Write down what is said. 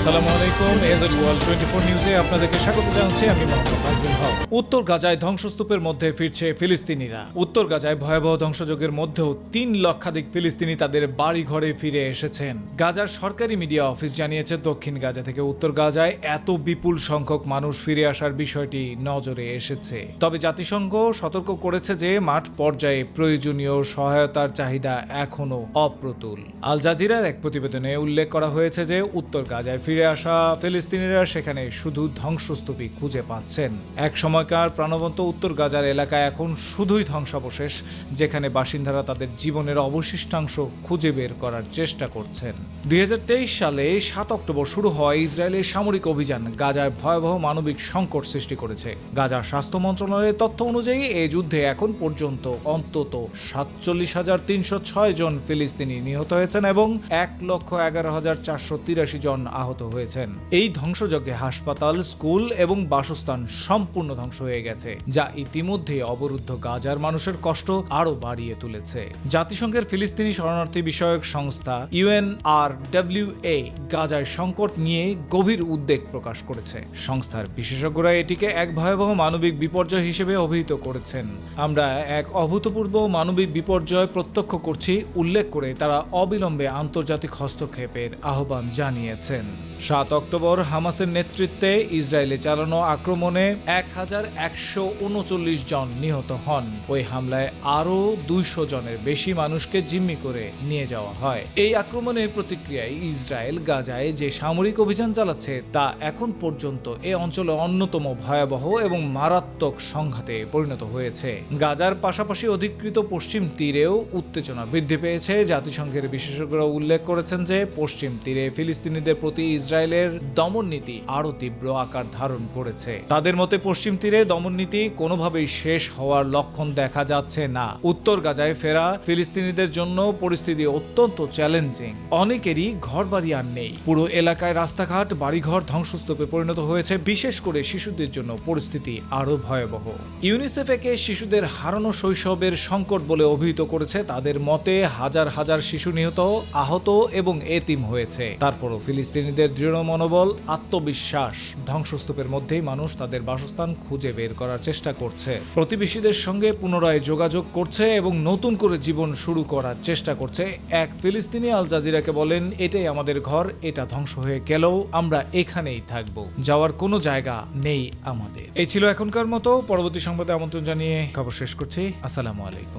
আসসালামু আলাইকুম world twenty four নিউজে আপনাদেরকে স্বাগত জানাচ্ছি। আমি উত্তর গাজায় ধ্বংসস্তূপের মধ্যে ফিরছে ফিলিস্তিনিরা। উত্তর গাজায় ভয়াবহ ধ্বংসযজ্ঞের মধ্যেও তিন লক্ষাধিক ফিলিস্তিনি তাদের বাড়ি ঘরে ফিরে এসেছেন। গাজার সরকারি মিডিয়া অফিস জানিয়েছে, দক্ষিণ গাজা থেকে উত্তর গাজায় এত বিপুল সংখ্যক মানুষ ফিরে আসার বিষয়টি নজরে এসেছে। তবে জাতিসংঘ সতর্ক করেছে যে, মাঠ পর্যায়ে প্রয়োজনীয় সহায়তার চাহিদা এখনও অপ্রতুল। আল জাজিরার এক প্রতিবেদনে উল্লেখ করা হয়েছে যে, উত্তর গাজায় ফিরে আসা ফিলিস্তিনিরা সেখানে শুধু ধ্বংসস্তূপই খুঁজে পাচ্ছেন। এক সময়কার প্রাণবন্ত উত্তর গাজার এলাকায় এখন শুধুই ধ্বংসাবশেষ, যেখানে বাসিন্দারা তাদের জীবনের অবশিষ্টাংশ খুঁজে বের করার চেষ্টা করছেন। দু হাজার তেইশ সালে সাত অক্টোবর শুরু হওয়া ইসরায়েলের সামরিক অভিযান গাজায় ভয়াবহ মানবিক সংকট সৃষ্টি করেছে। গাজার স্বাস্থ্য মন্ত্রণালয়ের তথ্য অনুযায়ী এই যুদ্ধে এখন পর্যন্ত অন্তত সাতচল্লিশ হাজার তিনশো ছয় জন ফিলিস্তিনি নিহত হয়েছেন এবং এক লক্ষ এগারো হাজার চারশো তিরাশি জন আহত হয়েছেন। এই ধ্বংসযজ্ঞে হাসপাতাল, স্কুল এবং বাসস্থান সম্পূর্ণ ধ্বংস হয়ে গেছে, যা ইতিমধ্যে অবরুদ্ধ গাজার মানুষের কষ্ট আরও বাড়িয়ে তুলেছে। জাতিসংঘের ফিলিস্তিনি শরণার্থী বিষয়ক সংস্থা ইউএনআর ডাব্লিউএ গাজায় সংকট নিয়ে গভীর উদ্বেগ প্রকাশ করেছে। সংস্থার বিশেষজ্ঞরা এটিকে এক ভয়াবহ মানবিক বিপর্যয় হিসেবে অভিহিত করেছেন। আমরা এক অভূতপূর্ব মানবিক বিপর্যয় প্রত্যক্ষ করছি, উল্লেখ করে তারা অবিলম্বে আন্তর্জাতিক হস্তক্ষেপের আহ্বান জানিয়েছেন। সাত অক্টোবর হামাসের নেতৃত্বে ইসরায়েলে চালানো আক্রমণে এক হাজার একশো উনচল্লিশ জন নিহত হন। ওই হামলায় আরও দুইশো জনের বেশি মানুষকে জিম্মি করে নিয়ে যাওয়া হয়। এই আক্রমণের প্রতিক্রিয়ায় ইসরায়েল গাজায় যে সামরিক অভিযান চালাচ্ছে, তা এখন পর্যন্ত এ অঞ্চলে অন্যতম ভয়াবহ এবং মারাত্মক সংঘাতে পরিণত হয়েছে। গাজার পাশাপাশি অধিকৃত পশ্চিম তীরেও উত্তেজনা বৃদ্ধি পেয়েছে। জাতিসংঘের বিশেষজ্ঞরা উল্লেখ করেছেন যে, পশ্চিম তীরে ফিলিস্তিনিদের প্রতি ইসরায়েলের দমন নীতি আরও তীব্র আকার ধারণ করেছে। তাদের মতে পশ্চিম তীরে দমন নীতি কোনোভাবেই শেষ হওয়ার লক্ষণ দেখা যাচ্ছে না। উত্তর গাজায় ফেরা ফিলিস্তিনিদের জন্য পরিস্থিতি অত্যন্ত চ্যালেঞ্জিং। অনেকেরই ঘর বাড়ি আর নেই। পুরো এলাকায় রাস্তাঘাট, বাড়িঘর ধ্বংসস্তূপে পরিণত হয়েছে। বিশেষ করে শিশুদের জন্য পরিস্থিতি আরও ভয়াবহ। ইউনিসেফ একে শিশুদের হারানো শৈশবের সংকট বলে অভিহিত করেছে। তাদের মতে হাজার হাজার শিশু নিহত, আহত এবং এতিম হয়েছে। তারপরও ফিলিস্তিনিদের দৃঢ় মনোবল, আত্মবিশ্বাস ধ্বংসস্তূপের মধ্যেই মানুষ তাদের বাসস্থান খুঁজে বের করার চেষ্টা করছে। প্রতিবেশীদের সঙ্গে পুনরায় যোগাযোগ করছে এবং নতুন করে জীবন শুরু করার চেষ্টা করছে। এক ফিলিস্তিনি আল জাজিরাকে বলেন, এটাই আমাদের ঘর, এটা ধ্বংস হয়ে গেলেও আমরা এখানেই থাকব। যাওয়ার কোনো জায়গা নেই আমাদের। এই ছিল এখনকার মতো। পরবর্তী সংবাদে আমন্ত্রণ জানিয়ে খবর শেষ করছি। আসসালামু আলাইকুম।